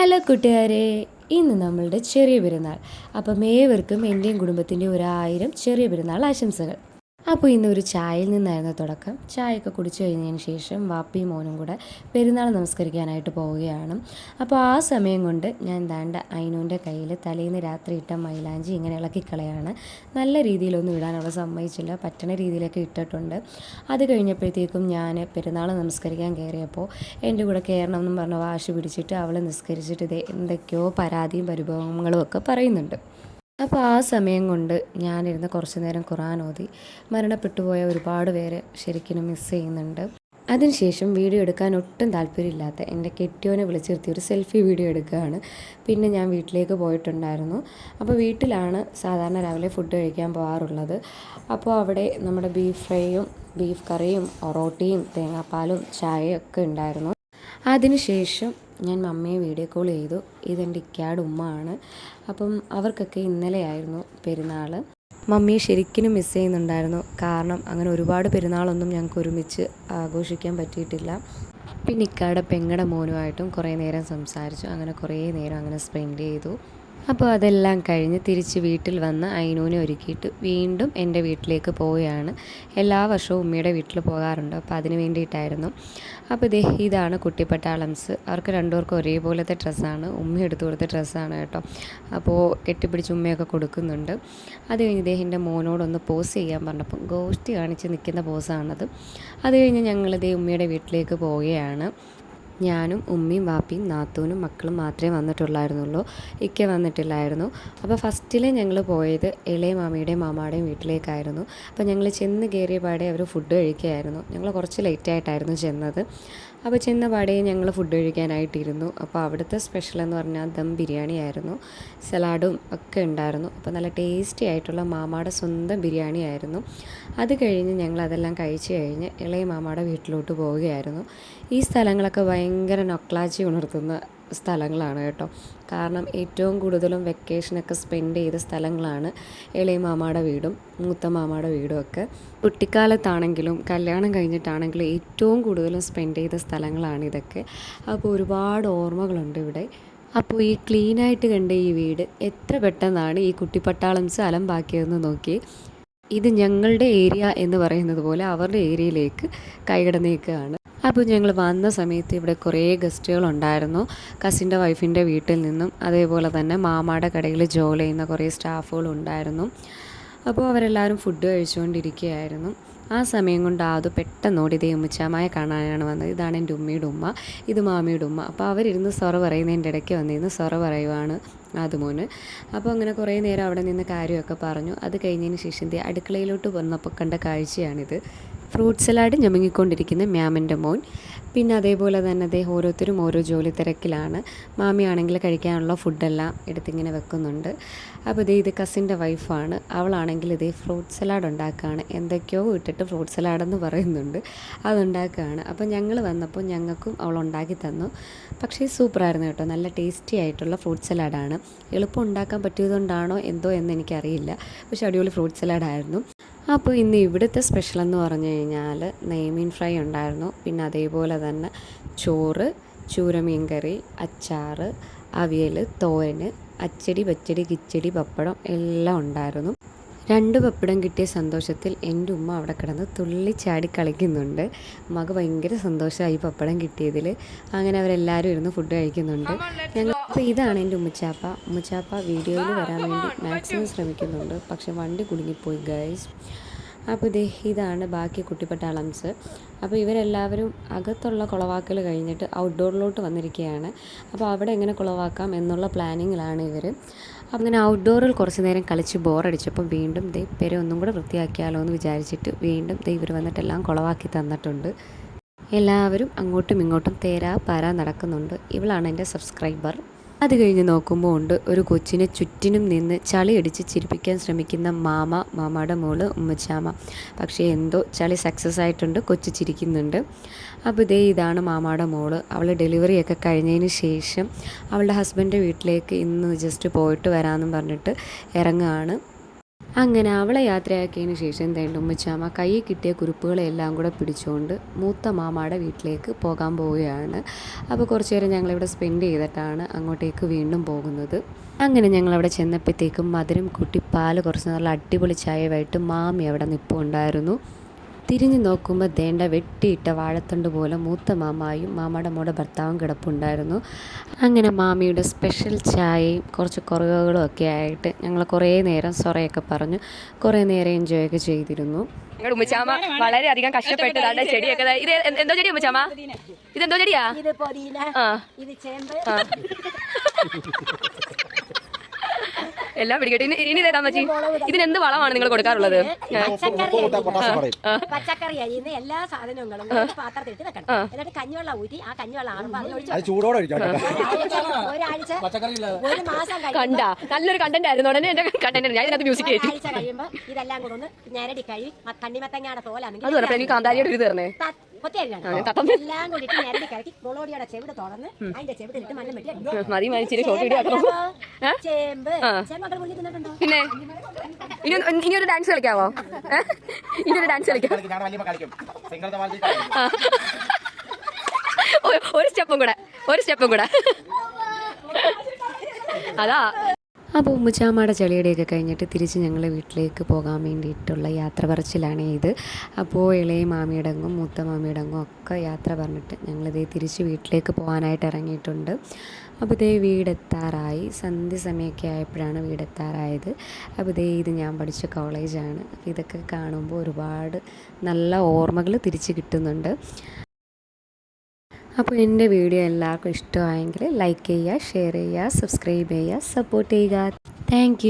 Hello കൂട്ടുകാരെ ഇന്ന് നമ്മളുടെ ചെറിയ പെരുന്നാൾ. അപ്പം ഏവർക്കും എന്റെയും കുടുംബത്തിന്റെ ഒരായിരം ചെറിയ പെരുന്നാൾ ആശംസകൾ. അപ്പോൾ ഇന്ന് ഒരു ചായയിൽ നിന്നായിരുന്നു തുടക്കം. ചായയൊക്കെ കുടിച്ചു കഴിഞ്ഞതിന് ശേഷം വാപ്പിയും മോനും കൂടെ പെരുന്നാൾ നമസ്കരിക്കാനായിട്ട് പോവുകയാണ്. അപ്പോൾ ആ സമയം കൊണ്ട് ഞാൻ ദാണ്ട അയിനൂന്റെ കയ്യിൽ തലേന്ന് രാത്രി ഇട്ട മൈലാഞ്ചി ഇങ്ങനെ ഇളക്കിക്കളയാണ്. നല്ല രീതിയിലൊന്നും ഇടാനുള്ള സമ്മതിച്ചില്ല. പറ്റണ രീതിയിലൊക്കെ ഇട്ടിട്ടുണ്ട്. അത് കഴിഞ്ഞപ്പോഴത്തേക്കും ഞാൻ പെരുന്നാൾ നമസ്കരിക്കാൻ കയറിയപ്പോൾ എന്റെ കൂടെ കയറണം എന്നും പറഞ്ഞ വാശി പിടിച്ചിട്ട് അവൾ നിസ്കരിച്ചിട്ട് ഇതേ എന്തൊക്കെയോ പരാതിയും പരിഭവങ്ങളും ഒക്കെ പറയുന്നുണ്ട്. അപ്പോൾ ആ സമയം കൊണ്ട് ഞാനിരുന്ന് കുറച്ച് നേരം ഖുറാൻ ഓതി. മരണപ്പെട്ടു പോയ ഒരുപാട് പേരെ ശരിക്കും മിസ് ചെയ്യുന്നുണ്ട്. അതിനുശേഷം വീഡിയോ എടുക്കാൻ ഒട്ടും താല്പര്യമില്ലാത്ത എന്റെ കെട്ടിയോനെ വിളിച്ചിരുത്തി ഒരു സെൽഫി വീഡിയോ എടുക്കുകയാണ്. പിന്നെ ഞാൻ വീട്ടിലേക്ക് പോയിട്ടുണ്ടായിരുന്നു. അപ്പോൾ വീട്ടിലാണ് സാധാരണ രാവിലെ ഫുഡ് കഴിക്കാൻ പോകാറുള്ളത്. അപ്പോൾ അവിടെ നമ്മുടെ ബീഫ് ഫ്രൈയും ബീഫ് കറിയും ഒറോട്ടിയും തേങ്ങാപ്പാലും ചായയും ഒക്കെ ഉണ്ടായിരുന്നു. അതിനുശേഷം ഞാൻ മമ്മിയെ വീഡിയോ കോൾ ചെയ്തു. ഇതെന്റെ ഇക്കാട് ഉമ്മ ആണ് അപ്പം അവർക്കൊക്കെ ഇന്നലെയായിരുന്നു പെരുന്നാൾ മമ്മിയെ ശരിക്കും മിസ് ചെയ്യുന്നുണ്ടായിരുന്നു. കാരണം അങ്ങനെ ഒരുപാട് പെരുന്നാളൊന്നും ഞങ്ങൾക്ക് ഒരുമിച്ച് ആഘോഷിക്കാൻ പറ്റിയിട്ടില്ല. പിന്നെ ഇക്കാടെ പെങ്ങടെ മോനുമായിട്ടും കുറേ നേരം സംസാരിച്ചു. അങ്ങനെ കുറേ നേരം അങ്ങനെ സ്പെൻഡ് ചെയ്തു. അപ്പോൾ അതെല്ലാം കഴിഞ്ഞ് തിരിച്ച് വീട്ടിൽ വന്ന് അയിനൂനെ ഒരുക്കിയിട്ട് വീണ്ടും എന്റെ വീട്ടിലേക്ക് പോവുകയാണ്. എല്ലാ വർഷവും ഉമ്മയുടെ വീട്ടിൽ പോകാറുണ്ട്. അപ്പോൾ അതിന് വേണ്ടിയിട്ടായിരുന്നു. അപ്പോൾ ഇതേ ഇതാണ് കുട്ടിപ്പട്ടാളംസ്. അവർക്ക് രണ്ടുപേർക്കും ഒരേപോലത്തെ ഡ്രസ്സാണ്. ഉമ്മ എടുത്തു കൊടുത്ത ഡ്രസ്സാണ് കേട്ടോ. അപ്പോൾ കെട്ടിപ്പിടിച്ച് ഉമ്മയൊക്കെ കൊടുക്കുന്നുണ്ട്. അത് കഴിഞ്ഞ് ഇദ്ദേഹം എന്റെ മോനോടൊന്ന് പോസ് ചെയ്യാൻ പറഞ്ഞപ്പം ഗോഷ്ടി കാണിച്ച് നിൽക്കുന്ന പോസാണത്. അത് കഴിഞ്ഞ് ഞങ്ങളിതേ ഉമ്മയുടെ വീട്ടിലേക്ക് പോവുകയാണ്. ഞാനും ഉമ്മയും വാപ്പിയും നാത്തൂനും മക്കളും മാത്രമേ വന്നിട്ടുള്ളായിരുന്നുള്ളൂ. ഇക്ക വന്നിട്ടില്ലായിരുന്നു. അപ്പോൾ ഫസ്റ്റിൽ ഞങ്ങൾ പോയത് ഇളയ മാമിയുടെയും മാമായുടെയും വീട്ടിലേക്കായിരുന്നു. അപ്പോൾ ഞങ്ങൾ ചെന്ന് കയറിയ പാടെ അവർ ഫുഡ് കഴിക്കുകയായിരുന്നു. ഞങ്ങൾ കുറച്ച് ലേറ്റായിട്ടായിരുന്നു ചെന്നത്. അപ്പോൾ ചെന്ന പാടെ ഞങ്ങൾ ഫുഡ് കഴിക്കാനായിട്ടിരുന്നു. അപ്പോൾ അവിടുത്തെ സ്പെഷ്യൽ എന്ന് പറഞ്ഞാൽ ദം ബിരിയാണി ആയിരുന്നു സലാഡും ഒക്കെ ഉണ്ടായിരുന്നു. അപ്പോൾ നല്ല ടേസ്റ്റി ആയിട്ടുള്ള മാമാടെ സ്വന്തം ബിരിയാണി ആയിരുന്നു അത് കഴിഞ്ഞ് ഞങ്ങൾ അതെല്ലാം കഴിച്ച് കഴിഞ്ഞ് ഇളയ മാമയുടെ വീട്ടിലോട്ട് പോവുകയായിരുന്നു. ഈ സ്ഥലങ്ങളൊക്കെ ഭയങ്കര നൊക്ലാച്ചി ഉണർത്തുന്ന സ്ഥലങ്ങളാണ് കേട്ടോ. കാരണം ഏറ്റവും കൂടുതലും വെക്കേഷനൊക്കെ സ്പെൻഡ് ചെയ്ത സ്ഥലങ്ങളാണ് ഇളയ മാമാടെ വീടും മൂത്ത മാമാടെ വീടും ഒക്കെ. കുട്ടിക്കാലത്താണെങ്കിലും കല്യാണം കഴിഞ്ഞിട്ടാണെങ്കിലും ഏറ്റവും കൂടുതലും സ്പെൻഡ് ചെയ്ത സ്ഥലങ്ങളാണ് ഇതൊക്കെ. അപ്പോൾ ഒരുപാട് ഓർമ്മകളുണ്ട് ഇവിടെ. അപ്പോൾ ഈ ക്ലീനായിട്ട് കണ്ട ഈ വീട് എത്ര പെട്ടെന്നാണ് ഈ കുട്ടിപ്പട്ടാളംസ് അലമ്പാക്കിയതെന്ന് നോക്കി. ഇത് ഞങ്ങളുടെ ഏരിയ എന്ന് പറയുന്നത് പോലെ അവരുടെ ഏരിയയിലേക്ക് കൈകടന്നേക്കുകയാണ് അപ്പോൾ ഞങ്ങൾ വന്ന സമയത്ത് ഇവിടെ കുറേ ഗസ്റ്റുകളുണ്ടായിരുന്നു. കസിന്റെ വൈഫിന്റെ വീട്ടിൽ നിന്നും അതേപോലെ തന്നെ മാമാടെ കടയിൽ ജോലി ചെയ്യുന്ന കുറേ സ്റ്റാഫുകളും ഉണ്ടായിരുന്നു അപ്പോൾ അവരെല്ലാവരും ഫുഡ് കഴിച്ചുകൊണ്ടിരിക്കുകയായിരുന്നു. ആ സമയം കൊണ്ട് അത് പെട്ടെന്ന് ഓടി ദേ ഉമ്മച്ചാമായ കാണാനാണ് വന്നത്. ഇതാണ് എന്റെ ഉമ്മയുടെ ഉമ്മ ഇത് മാമിയുടെ ഉമ്മ. അപ്പോൾ അവരിരുന്ന് സൊറ പറയുന്നതിന്റെ ഇടയ്ക്ക് വന്നിരുന്ന് സൊറ പറയുവാണ് അതുമോന് അപ്പോൾ അങ്ങനെ കുറേ നേരം അവിടെ നിന്ന് കാര്യമൊക്കെ പറഞ്ഞു. അത് കഴിഞ്ഞതിന് ശേഷം അടുക്കളയിലോട്ട് വന്നപ്പോൾ കണ്ട കാഴ്ചയാണിത്. ഫ്രൂട്ട് സലാഡ് ഞമങ്ങിക്കൊണ്ടിരിക്കുന്ന മ്യാമിന്റെ മോൻ. പിന്നെ അതേപോലെ തന്നെ അദ്ദേഹം ഓരോരുത്തരും ഓരോ ജോലി തിരക്കിലാണ്. മാമിയാണെങ്കിൽ കഴിക്കാനുള്ള ഫുഡെല്ലാം എടുത്തിങ്ങനെ വെക്കുന്നുണ്ട്. അപ്പോൾ ഇതേ ഇത് കസിന്റെ വൈഫാണ്. അവളാണെങ്കിൽ ഇതേ ഫ്രൂട്ട് സലാഡ് ഉണ്ടാക്കുകയാണ്. എന്തൊക്കെയോ ഇട്ടിട്ട് ഫ്രൂട്ട് സലാഡെന്ന് പറയുന്നുണ്ട്. അതുണ്ടാക്കുകയാണ്. അപ്പോൾ ഞങ്ങൾ വന്നപ്പോൾ ഞങ്ങൾക്കും അവൾ ഉണ്ടാക്കി തന്നു. പക്ഷേ സൂപ്പറായിരുന്നു കേട്ടോ. നല്ല ടേസ്റ്റി ആയിട്ടുള്ള ഫ്രൂട്ട് സലാഡാണ്. എളുപ്പം ഉണ്ടാക്കാൻ പറ്റിയതുകൊണ്ടാണോ എന്തോ എന്ന് എനിക്കറിയില്ല. പക്ഷേ അടിപൊളി ഫ്രൂട്ട് സലാഡായിരുന്നു. അപ്പോൾ ഇന്ന് ഇവിടുത്തെ സ്പെഷ്യൽ എന്ന് പറഞ്ഞു കഴിഞ്ഞാൽ നെയ്മീൻ ഫ്രൈ ഉണ്ടായിരുന്നു. പിന്നെ അതേപോലെ തന്നെ ചോറ് ചൂരമീൻ കറി അച്ചാറ് അവിയൽ തോരൻ അച്ചടി പച്ചടി കിച്ചടി പപ്പടം എല്ലാം ഉണ്ടായിരുന്നു. രണ്ട് പപ്പടം കിട്ടിയ സന്തോഷത്തിൽ എന്റെ ഉമ്മ അവിടെ കിടന്ന് തുള്ളിച്ചാടി കളിക്കുന്നുണ്ട്. മകൾ ഭയങ്കര സന്തോഷമായി പപ്പടം കിട്ടിയതിൽ അങ്ങനെ അവരെല്ലാവരും ഇരുന്ന് ഫുഡ് കഴിക്കുന്നുണ്ട്. ഞങ്ങൾ അപ്പോൾ ഇതാണ് എന്റെ ഉമ്മച്ചാപ്പ. ഉമ്മച്ചാപ്പ വീഡിയോയിൽ വരാൻ വേണ്ടി മാക്സിമം ശ്രമിക്കുന്നുണ്ട്. പക്ഷേ വണ്ടി കുടുങ്ങിപ്പോയി ഗൈസ് അപ്പോൾ ഇതേ ഇതാണ് ബാക്കി കുട്ടിപ്പട്ടാളംസ് അപ്പോൾ ഇവരെല്ലാവരും അകത്തുള്ള കുളവാക്കൽ കഴിഞ്ഞിട്ട് ഔട്ട്ഡോറിലോട്ട് വന്നിരിക്കുകയാണ്. അപ്പോൾ അവിടെ എങ്ങനെ കുളവാക്കാം എന്നുള്ള പ്ലാനിങ്ങിലാണ് ഇവർ അങ്ങനെ ഔട്ട്ഡോറിൽ കുറച്ച് നേരം കളിച്ച് ബോറടിച്ചപ്പോൾ വീണ്ടും ദേ പേരെ ഒന്നും കൂടെ വൃത്തിയാക്കിയാലോ എന്ന് വിചാരിച്ചിട്ട് വീണ്ടും ദേ ഇവർ വന്നിട്ടെല്ലാം കുളവാക്കി തന്നിട്ടുണ്ട്. എല്ലാവരും അങ്ങോട്ടും ഇങ്ങോട്ടും തേരാ പാരാ നടക്കുന്നുണ്ട്. ഇവളാണ് എന്റെ സബ്സ്ക്രൈബർ അത് കഴിഞ്ഞ് നോക്കുമ്പോൾ ഉണ്ട് ഒരു കൊച്ചിനെ ചുറ്റിനും നിന്ന് ചളിയടിച്ച് ചിരിപ്പിക്കാൻ ശ്രമിക്കുന്ന മാമ മാമയുടെ മോൾ ഉമ്മച്ചാമ. പക്ഷേ എന്തോ ചളി സക്സസ് ആയിട്ടുണ്ട് കൊച്ചു ചിരിക്കുന്നുണ്ട്. അപ്പോൾ ഇതേ ഇതാണ് മാമയുടെ മോൾ. അവൾ ഡെലിവറിയൊക്കെ കഴിഞ്ഞതിന് ശേഷം അവളുടെ ഹസ്ബൻഡിന്റെ വീട്ടിലേക്ക് ഇന്ന് ജസ്റ്റ് പോയിട്ട് വരാമെന്നും പറഞ്ഞിട്ട് ഇറങ്ങുകയാണ്. അങ്ങനെ അവളെ യാത്രയാക്കിയതിന് ശേഷം തേണ്ട ഉമ്മച്ചാമ്മ കയ്യിൽ കിട്ടിയ കുരുപ്പുകളെല്ലാം കൂടെ പിടിച്ചുകൊണ്ട് മൂത്ത മാമാടെ വീട്ടിലേക്ക് പോകാൻ പോവുകയാണ്. അപ്പോൾ കുറച്ചു നേരം ഞങ്ങളിവിടെ സ്പെൻഡ് ചെയ്തിട്ടാണ് അങ്ങോട്ടേക്ക് വീണ്ടും പോകുന്നത്. അങ്ങനെ ഞങ്ങൾ അവിടെ ചെന്നപ്പോഴത്തേക്കും മധുരം കുട്ടി പാൽ കുറച്ച് നല്ല അടിപൊളി ചായവായിട്ട് മാമി അവിടെ നിൽപ്പുണ്ടായിരുന്നു തിരിഞ്ഞു നോക്കുമ്പോൾ ദേണ്ട വെട്ടിയിട്ട വാഴത്തണ്ട് പോലെ മൂത്ത മാമായും മാമയുടെ മോടെ ഭർത്താവും കിടപ്പുണ്ടായിരുന്നു. അങ്ങനെ മാമിയുടെ സ്പെഷ്യൽ ചായയും കുറച്ച് കുറവുകളും ഒക്കെ ആയിട്ട് ഞങ്ങൾ കുറേ നേരം സൊറയൊക്കെ പറഞ്ഞു. കുറേ നേരം എൻജോയ് ഒക്കെ ചെയ്തിരുന്നു. ഞങ്ങളുടെ വളരെയധികം കഷ്ടപ്പെട്ടതാണ് ചെടിയൊക്കെ ഇത്. എന്തോ ഇതെന്തോ ചെടിയാ? ഇത് പൊതിന. ആ. ഇത് ചേമ്പ്. എല്ലാം പിടിക്കട്ടെ ഇനി ഇനി ഇതേതാ മച്ചി ഇതിന് എന്ത് വളമാണ് നിങ്ങൾ കൊടുക്കാറുള്ളത് പച്ചക്കറി അരിയുന്ന എല്ലാ സാധനങ്ങളും ഒരു പാത്രത്തിലിട്ട് വെക്കണം എന്നിട്ട് കഞ്ഞിവെള്ളം ഊറ്റി ആ കഞ്ഞിവെള്ളം അത് കേട്ടോ. ഒരാഴ്ച ഒരു മാസം കണ്ട നല്ലൊരു കണ്ടന്റ് ആയിരുന്നു ഉടനെ എന്റെ കണ്ടന്റ് ഞാൻ ഇതിനകത്ത് മ്യൂസിക് ഒരാഴ്ച ഇതെല്ലാം കൂടെ ഒന്ന് ഞരടി കഴി കണ്ണിമത്തങ്ങയുടെ അത് തോലാണെങ്കിൽ പറഞ്ഞപ്പോ എനിക്ക് കാന്താരിയുടെ ഒരു തീർന്നേ എല്ലാം കൂടി ഇട്ട് ഞരടി കലക്കി മുളോടിയുടെ ചെവിട് തുറന്ന് അതിന്റെ ചെവിടിലിട്ട് മണ്ണം വെട്ടി. അടിക്കും. മതി ഷോട്ട് വീഡിയോ ആക്കണം. ചേമ്പ്, പിന്നെ? ഇനി ഇനി ഒരു ഡാൻസ് കളിക്കാവോ? ഇനി ഒരു ഡാൻസ് കളിക്കാം. ഒരു സ്റ്റെപ്പും കൂടെ ഒരു സ്റ്റെപ്പും കൂടെ. അതാ. അപ്പോൾ ഉമ്മച്ചാമ്മയുടെ ചെളിയുടെയൊക്കെ കഴിഞ്ഞിട്ട് തിരിച്ച് ഞങ്ങൾ വീട്ടിലേക്ക് പോകാൻ വേണ്ടിയിട്ടുള്ള യാത്ര പറച്ചിലാണ് ഇത്. അപ്പോൾ ഇളയ മാമിയടങ്ങും മൂത്ത മാമിയടങ്ങും ഒക്കെ യാത്ര പറഞ്ഞിട്ട് ഞങ്ങളിതേ തിരിച്ച് വീട്ടിലേക്ക് പോകാനായിട്ട് ഇറങ്ങിയിട്ടുണ്ട്. അപ്പോൾ ഇതേ വീടെത്താറായി. സന്ധ്യ സമയമൊക്കെ ആയപ്പോഴാണ് വീടെത്താറായത്. അപ്പോൾ ഇതേ ഇത് ഞാൻ പഠിച്ച കോളേജാണ്. അപ്പോൾ ഇതൊക്കെ കാണുമ്പോൾ ഒരുപാട് നല്ല ഓർമ്മകൾ തിരിച്ച് കിട്ടുന്നുണ്ട്. അപ്പോൾ എന്റെ വീഡിയോ എല്ലാവർക്കും ഇഷ്ടമായെങ്കിൽ ലൈക്ക് ചെയ്യുക ഷെയർ ചെയ്യുക സബ്സ്ക്രൈബ് ചെയ്യുക സപ്പോർട്ട് ചെയ്യുക. താങ്ക്